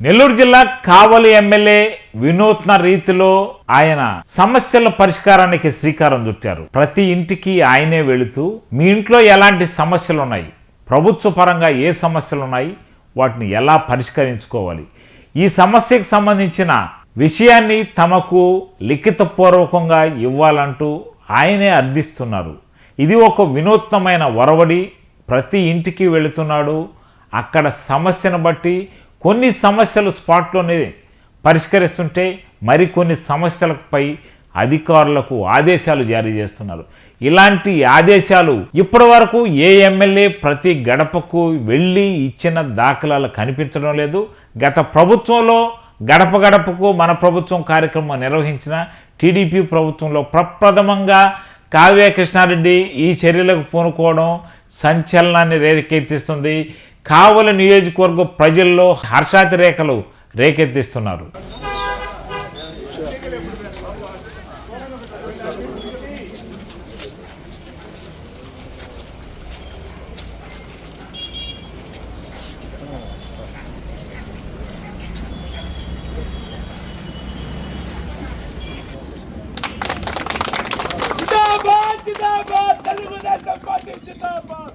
నెల్లూరు జిల్లా కావలి ఎమ్మెల్యే వినూత్న రీతిలో ఆయన సమస్యల పరిష్కారానికి శ్రీకారం చుట్టారు. ప్రతి ఇంటికి ఆయనే వెళుతూ మీ ఇంట్లో ఎలాంటి సమస్యలు ఉన్నాయి ప్రభుత్వ పరంగా ఏ సమస్యలు ఉన్నాయి వాటిని ఎలా పరిష్కరించుకోవాలి? ఈ సమస్యకు సంబంధించిన విషయాన్ని తమకు లిఖితపూర్వకంగా ఇవ్వాలంటూ ఆయనే అర్థిస్తున్నారు. ఇది ఒక వినూత్నమైన ఒరవడి ప్రతి ఇంటికి వెళుతున్నాడు. అక్కడ సమస్యను బట్టి కొన్ని సమస్యలు స్పాట్లోనే పరిష్కరిస్తుంటే మరికొన్ని సమస్యలపై అధికారులకు ఆదేశాలు జారీ చేస్తున్నారు. ఇలాంటి ఆదేశాలు ఇప్పటి వరకు ఏ ఎమ్మెల్యే ప్రతి గడపకు వెళ్ళి ఇచ్చిన దాఖలాలు కనిపించడం లేదు. గత ప్రభుత్వంలో గడప గడపకు మన ప్రభుత్వం కార్యక్రమం నిర్వహించిన టీడీపీ ప్రభుత్వంలో ప్రప్రథమంగా కావ్య కృష్ణారెడ్డి ఈ చర్యలకు పూనుకోవడం సంచలనాన్ని రేకెత్తిస్తుంది. కావల నియోజకవర్గ ప్రజల్లో హర్షాతిరేకలు రేకెత్తిస్తున్నారు. జిందాబాద్ జిందాబాద్ తెలుగుదేశం పార్టీ జిందాబాద్.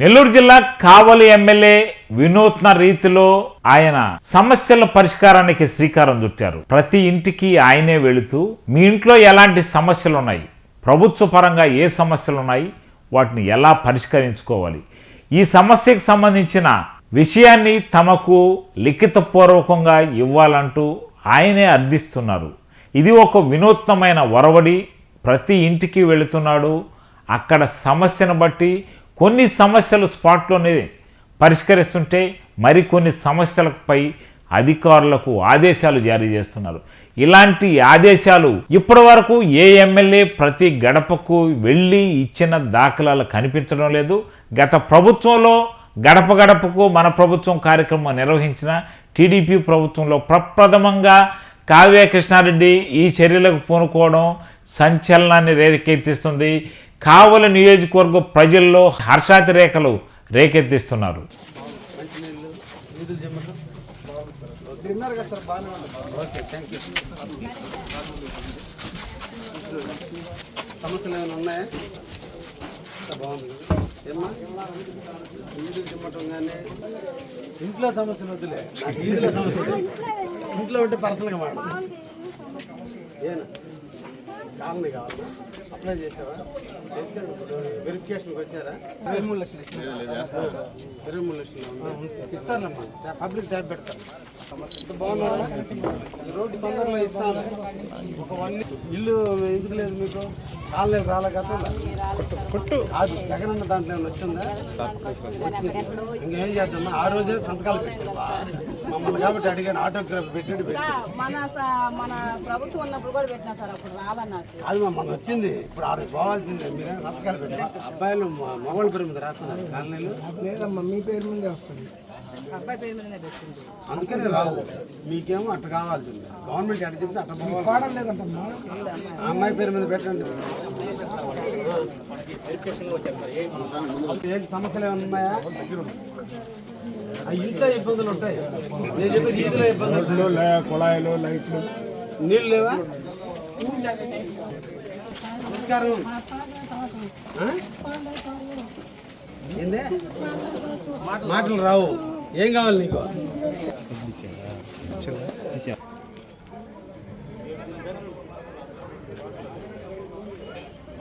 నెల్లూరు జిల్లా కావలి ఎమ్మెల్యే వినూత్న రీతిలో ఆయన సమస్యల పరిష్కారానికి శ్రీకారం చుట్టారు. ప్రతి ఇంటికి ఆయనే వెళుతూ మీ ఇంట్లో ఎలాంటి సమస్యలు ఉన్నాయి ప్రభుత్వ పరంగా ఏ సమస్యలు ఉన్నాయి వాటిని ఎలా పరిష్కరించుకోవాలి? ఈ సమస్యకు సంబంధించిన విషయాన్ని తమకు లిఖితపూర్వకంగా ఇవ్వాలంటూ ఆయనే అర్థిస్తున్నారు. ఇది ఒక వినూత్నమైన ఒరవడి ప్రతి ఇంటికి వెళుతున్నాడు. అక్కడ సమస్యను బట్టి కొన్ని సమస్యలు స్పాట్లోనే పరిష్కరిస్తుంటే మరికొన్ని సమస్యలపై అధికారులకు ఆదేశాలు జారీ చేస్తున్నారు. ఇలాంటి ఆదేశాలు ఇప్పటి వరకు ఏ ఎమ్మెల్యే ప్రతి గడపకు వెళ్ళి ఇచ్చిన దాఖలాలు కనిపించడం లేదు. గత ప్రభుత్వంలో గడప గడపకు మన ప్రభుత్వం కార్యక్రమం నిర్వహించిన టీడీపీ ప్రభుత్వంలో ప్రప్రథమంగా కావ్య కృష్ణారెడ్డి ఈ చర్యలకు పూనుకోవడం సంచలనాన్ని రేకెత్తిస్తుంది. కావలి నియోజకవర్గ ప్రజల్లో హర్షాతిరేకలు రేకెత్తిస్తున్నారు. సమస్యలు ఏమైనా ఉన్నాయా బాగుంది కానీ ఇంట్లో సమస్యలు వద్దులే సమస్యలు ఇంట్లో ఉంటే పర్సనల్గా మాట ఏనా కాలనీ కావాలా. అప్లై చేసావా చేస్తే వెరిఫికేషన్కి వచ్చారా? ఇరవై మూడు లక్షలు ఇస్తారు ఇరవై మూడు లక్షలు ఇస్తారమ్మా పబ్లిక్ ట్యాబ్ బాగున్నారా? రోడ్డు తొందరలో ఇస్తాను. ఒక వన్ ఇల్లు ఎందుకు లేదు మీకు? కాలనీ రాలే కదా కొట్టు. అది జగన్ అన్న దాంట్లో ఏమైనా వచ్చిందా? ఇంకేం చేద్దామా ఆ రోజే సంతకాలు పెట్టారు. మమ్మల్ని కాబట్టి అడిగాను ఆటోగ్రాఫ్ పెట్టారు మన మన ప్రభుత్వం ఉన్నప్పుడు కూడా పెట్టినా సార్ అప్పుడు రాలే నాకు అది మా మొన్న వచ్చింది. ఇప్పుడు ఆరు పోవాల్సిందే. మీరే సంతకాలు పెట్టారు? అబ్బాయిలు మొగోళ్ళ పేరు మీద రాస్తున్నారు కాలనీలు. లేదమ్మా మీ పేరు మీదే వస్తుంది. అబ్బాయి పేరు మీదనే పెట్టింది. అందుకనే రావు. మీకేమో అట్ట కావాల్సింది. గవర్నమెంట్ ఎట్ట చెప్తే అట్ట పోవాలి. లేదంటమ్మా ఆ అమ్మాయి పేరు మీద పెట్టండి. ఏంటి సమస్యలు ఏమైనా ఉన్నాయా? ఆ ఇంట్లో ఇబ్బందులు ఉంటాయి. నేను చెప్పేది ఇంట్లో ఇబ్బందులు కుళాయిలు లైట్లు. నీళ్ళు లేవా? నమస్కారం? ఏందే? మాటలు రావు. ఏం కావాలి నీకు?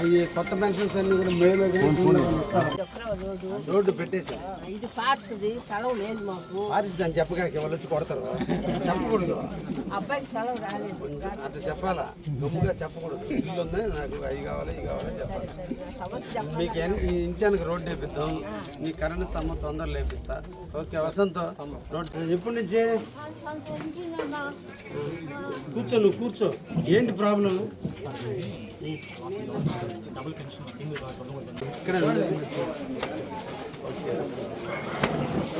అవి కొత్త పెన్షన్స్ అన్ని కూడా మేలో రోడ్డు పెట్టేసి. ఇది పాతది సెలవు లేదు మాకు. ఆర్ఎస్ దాన్ని చెప్పడానికి ఇవ్వలేసి కొడతారు? చెప్పకూడదు. అబ్బాయికి సెలవు రాలేదు. అట్లా చెప్పాలా? గమ్ముగా చెప్పకూడదు. ఇల్లు ఉంది నాకు అవి కావాలి ఇవి కావాలని చెప్పాలి. మీకు ఇంటికి రోడ్డు వేపిద్దాం నీ కరెంట్ స్తంభం తొందరలో లేపిస్తా. ఓకే వసంత్ రోడ్డు ఎప్పటి నుంచి? కూర్చో నువ్వు కూర్చో. ఏంటి ప్రాబ్లం ఓకే.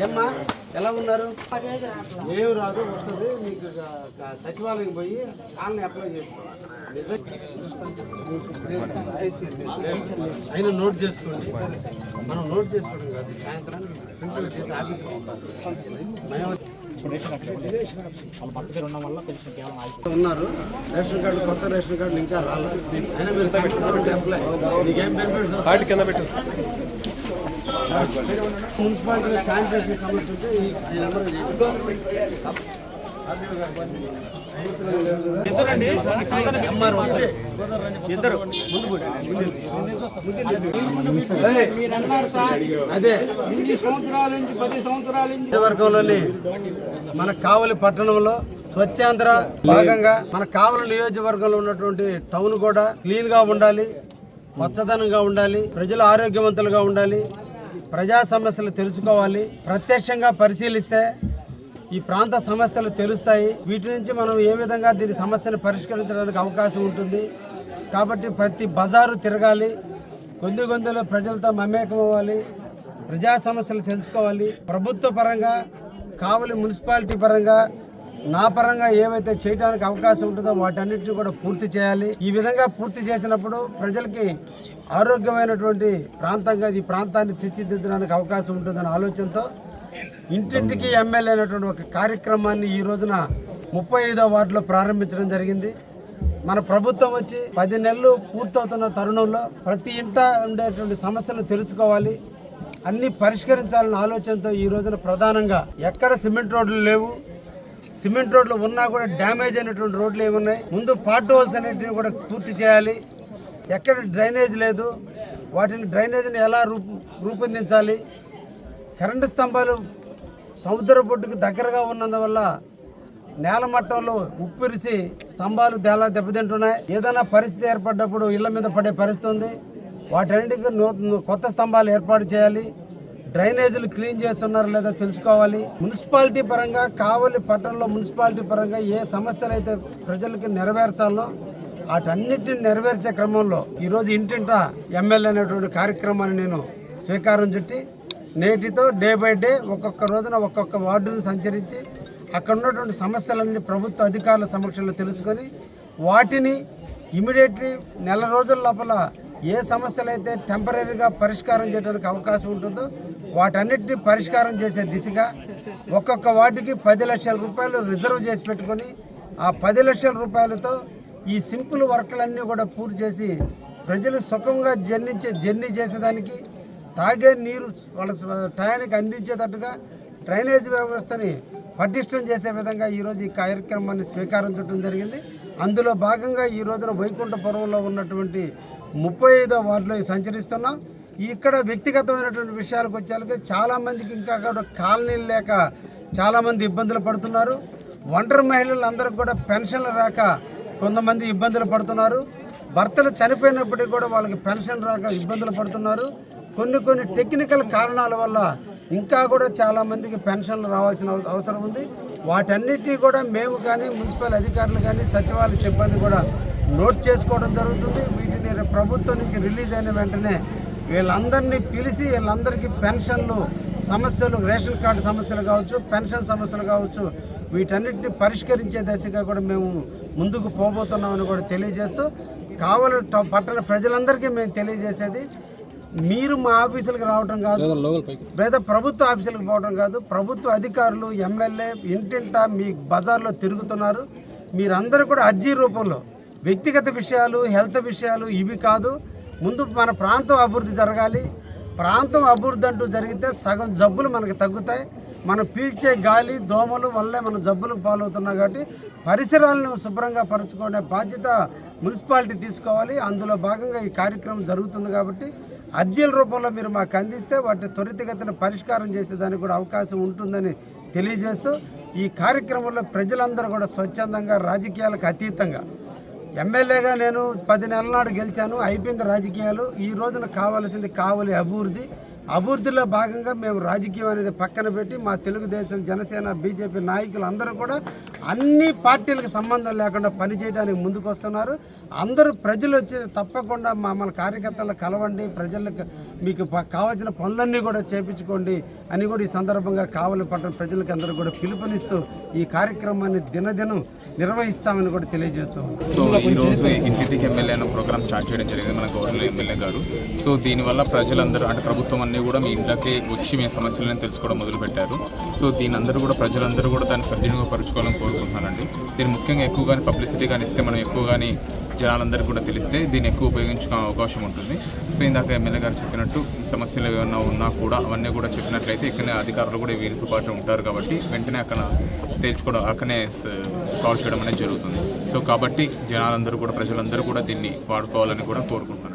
ఏమ్మా? ఎలా ఉన్నారు? ఏం రాదు వస్తుంది. మీకు సచివాలయం పోయి కాలనీ అప్లై చేసుకోండి అయినా నోట్ చేసుకోండి. మనం నోట్ చేసుకోవడం కాదు. సాయంత్రానికి ప్రింట్ చేసి ఆఫీస్కి మేము ఉన్నారు. రేషన్ కార్డు కొత్త రేషన్ కార్డు ఇంకా రాలేదు అయినా మీరు సర్టిఫికేట్ అప్లై నీకేం బెనిఫిట్స్ కార్డు కింద పెట్టు. మున్సిపాలిటీ శానిటేషన్ సమస్య ఉంటే ఈ ఈ నెంబర్ ఇద్దరండి ఇద్దరు అదే ఇన్ని సంవత్సరాల నుంచి పది సంవత్సరాల నుంచి మన కావలి పట్టణంలో స్వచ్ఛాంధ్ర భాగంగా మన కావలి నియోజకవర్గంలో ఉన్నటువంటి టౌన్ కూడా క్లీన్గా ఉండాలి పచ్చదనంగా ఉండాలి ప్రజలు ఆరోగ్యవంతులుగా ఉండాలి ప్రజా సమస్యలు తెలుసుకోవాలి ప్రత్యక్షంగా పరిశీలిస్తే ఈ ప్రాంత సమస్యలు తెలుస్తాయి. వీటి నుంచి మనం ఏ విధంగా దీని సమస్యను పరిష్కరించడానికి అవకాశం ఉంటుంది? కాబట్టి ప్రతి బజారు తిరగాలి. గొంతు గొంతులో ప్రజలతో మమేకం అవ్వాలి. ప్రజా సమస్యలు తెలుసుకోవాలి. ప్రభుత్వ పరంగా కావలి మున్సిపాలిటీ పరంగా నా పరంగా ఏవైతే చేయడానికి అవకాశం ఉంటుందో వాటన్నిటిని కూడా పూర్తి చేయాలి. ఈ విధంగా పూర్తి చేసినప్పుడు ప్రజలకి ఆరోగ్యమైనటువంటి ప్రాంతంగా ఈ ప్రాంతాన్ని తీర్చిదిద్దడానికి అవకాశం ఉంటుందనే ఆలోచనతో ఇంటింటికి ఎమ్మెల్యే అనేటువంటి ఒక కార్యక్రమాన్ని ఈ రోజున ముప్పై ఐదో వార్డులో ప్రారంభించడం జరిగింది. మన ప్రభుత్వం వచ్చి పది నెలలు పూర్తవుతున్న తరుణంలో ప్రతి ఇంట ఉండేటువంటి సమస్యలు తెలుసుకోవాలి. అన్ని పరిష్కరించాలన్న ఆలోచనతో ఈ రోజున ప్రధానంగా ఎక్కడ సిమెంట్ రోడ్లు లేవు. సిమెంట్ రోడ్లు ఉన్నా కూడా డ్యామేజ్ అయినటువంటి రోడ్లు ఏమున్నాయి ముందు పార్ట్ హోల్స్ అనేటివి కూడా పూర్తి చేయాలి. ఎక్కడ డ్రైనేజ్ లేదు. వాటిని డ్రైనేజ్ని ఎలా రూపొందించాలి. కరెంటు స్తంభాలు సముద్ర బొడ్డుకు దగ్గరగా ఉన్నందువల్ల నేల మట్టంలో ఉప్పిరిసి స్తంభాలు చాలా దెబ్బతింటున్నాయి. ఏదైనా పరిస్థితి ఏర్పడ్డప్పుడు ఇళ్ళ మీద పడే పరిస్థితి ఉంది వాటన్నిటికీ కొత్త స్తంభాలు ఏర్పాటు చేయాలి. డ్రైనేజీలు క్లీన్ చేస్తున్నారో లేదో తెలుసుకోవాలి. మున్సిపాలిటీ పరంగా కావలి పట్టణంలో మున్సిపాలిటీ పరంగా ఏ సమస్యలు అయితే ప్రజలకి నెరవేర్చాలో వాటన్నిటిని నెరవేర్చే క్రమంలో ఈరోజు ఇంటింట ఎమ్మెల్యే అనేటువంటి కార్యక్రమాన్ని నేను స్వీకారం చుట్టి నేటితో డే బై డే ఒక్కొక్క రోజున ఒక్కొక్క వార్డును సంచరించి అక్కడ ఉన్నటువంటి సమస్యలన్నీ ప్రభుత్వ అధికారుల సమక్షంలో తెలుసుకొని వాటిని ఇమీడియట్లీ నెల రోజుల లోపల ఏ సమస్యలైతే టెంపరీగా పరిష్కారం చేయడానికి అవకాశం ఉంటుందో వాటన్నిటిని పరిష్కారం చేసే దిశగా ఒక్కొక్క వార్డుకి పది లక్షల రూపాయలు రిజర్వ్ చేసి పెట్టుకొని ఆ పది లక్షల రూపాయలతో ఈ సింపుల్ వర్క్లన్నీ కూడా పూర్తి చేసి ప్రజలు సుఖంగా జర్నీ జర్నీ చేసేదానికి తాగే నీరు వాళ్ళ టయానికి అందించేటట్టుగా డ్రైనేజ్ వ్యవస్థని పటిష్టం చేసే విధంగా ఈరోజు ఈ కార్యక్రమాన్ని స్వీకారం జరిగింది. అందులో భాగంగా ఈ రోజున వైకుంఠపురంలో ఉన్నటువంటి ముప్పై ఐదో వార్డులో సంచరిస్తున్నాం. ఇక్కడ వ్యక్తిగతమైనటువంటి విషయాలకు వచ్చేసరికి చాలామందికి ఇంకా కూడా కాలనీలు లేక చాలామంది ఇబ్బందులు పడుతున్నారు. ఒంటరి మహిళలందరికీ కూడా పెన్షన్లు రాక కొంతమంది ఇబ్బందులు పడుతున్నారు. భర్తలు చనిపోయినప్పటికీ కూడా వాళ్ళకి పెన్షన్ రాక ఇబ్బందులు పడుతున్నారు. కొన్ని కొన్ని టెక్నికల్ కారణాల వల్ల ఇంకా కూడా చాలామందికి పెన్షన్లు రావాల్సిన అవసరం ఉంది. వాటన్నిటినీ కూడా మేము కానీ మున్సిపల్ అధికారులు కానీ సచివాలయ సిబ్బంది కూడా నోట్ చేసుకోవడం జరుగుతుంది. వీటిని ప్రభుత్వం నుంచి రిలీజ్ అయిన వెంటనే వీళ్ళందరినీ పిలిచి వీళ్ళందరికీ పెన్షన్లు సమస్యలు రేషన్ కార్డు సమస్యలు కావచ్చు పెన్షన్ సమస్యలు కావచ్చు వీటన్నిటిని పరిష్కరించే దశగా కూడా మేము ముందుకు పోబోతున్నామని కూడా తెలియజేస్తూ కావలి పట్టణ ప్రజలందరికీ మేము తెలియజేసేది. మీరు మా ఆఫీసులకు రావడం కాదు. లేదా ప్రభుత్వ ఆఫీసులకు పోవడం కాదు. ప్రభుత్వ అధికారులు ఎమ్మెల్యే ఇంటింటా మీ బజార్లో తిరుగుతున్నారు. మీరందరూ కూడా అర్జీ రూపంలో వ్యక్తిగత విషయాలు హెల్త్ విషయాలు ఇవి కాదు. ముందు మన ప్రాంతం అభివృద్ధి జరగాలి. ప్రాంతం అభివృద్ధి అంటూ జరిగితే సగం జబ్బులు మనకు తగ్గుతాయి. మనం పీల్చే గాలి దోమలు వల్లే మన జబ్బులకు పాలవుతున్నాం కాబట్టి పరిసరాలను శుభ్రంగా పరచుకునే బాధ్యత మున్సిపాలిటీ తీసుకోవాలి. అందులో భాగంగా ఈ కార్యక్రమం జరుగుతుంది కాబట్టి అర్జీల రూపంలో మీరు మాకు అందిస్తే వాటి త్వరితగతిన పరిష్కారం చేసేదానికి కూడా అవకాశం ఉంటుందని తెలియజేస్తూ ఈ కార్యక్రమంలో ప్రజలందరూ కూడా స్వచ్ఛందంగా రాజకీయాలకు అతీతంగా. ఎమ్మెల్యేగా నేను పది నెలల నాడు గెలిచాను. అయిపోయింది రాజకీయాలు. ఈ రోజున కావాల్సింది కావలి అభివృద్ధి. అభివృద్ధిలో భాగంగా మేము రాజకీయం అనేది పక్కన పెట్టి మా తెలుగుదేశం జనసేన బీజేపీ నాయకులు అందరూ కూడా అన్ని పార్టీలకు సంబంధం లేకుండా పనిచేయడానికి ముందుకు వస్తున్నారు అందరూ ప్రజలు వచ్చి తప్పకుండా మమ్మల్ని కార్యకర్తలు కలవండి ప్రజలకు మీకు ప- కావాల్సిన పనులన్నీ కూడా చేపించుకోండి అని కూడా ఈ సందర్భంగా కావలి పట్టణ ప్రజలకు అందరూ కూడా పిలుపునిస్తూ ఈ కార్యక్రమాన్ని దినదినం నిర్వహిస్తామని కూడా తెలియజేస్తూ సో ఈ రోజు ఎమ్మెల్యే అనే ప్రోగ్రామ్ స్టార్ట్ చేయడం జరిగింది. మన గవర్నర్ ఎమ్మెల్యే గారు. సో దీనివల్ల ప్రజలందరూ అంటే ప్రభుత్వం అన్నీ కూడా మీ ఇంట్లోకి వచ్చి మీ సమస్యలను తెలుసుకోవడం మొదలుపెట్టారు. సో దీని అందరూ కూడా ప్రజలందరూ కూడా దాన్ని సద్వినియోగపరచుకోవాలని కోరుకుంటున్నానండి. దీన్ని ముఖ్యంగా ఎక్కువగానే పబ్లిసిటీ కానీ ఇస్తే మనం ఎక్కువగానే జనాలందరికీ కూడా తెలిస్తే దీన్ని ఎక్కువ ఉపయోగించుకునే అవకాశం ఉంటుంది. సో ఇందాక ఎమ్మెల్యే గారు చెప్పినట్టు సమస్యలు ఏమైనా ఉన్నా కూడా అవన్నీ కూడా చెప్పినట్లయితే ఇక్కడనే అధికారులు కూడా వీరితో పాటు ఉంటారు కాబట్టి వెంటనే అక్కడ తేల్చుకోవడం అక్కడనే సాల్వ్ చేయడం అనేది జరుగుతుంది. సో కాబట్టి జనాలందరూ కూడా ప్రజలందరూ కూడా దీన్ని వాడుకోవాలని కూడా కోరుకుంటున్నాను.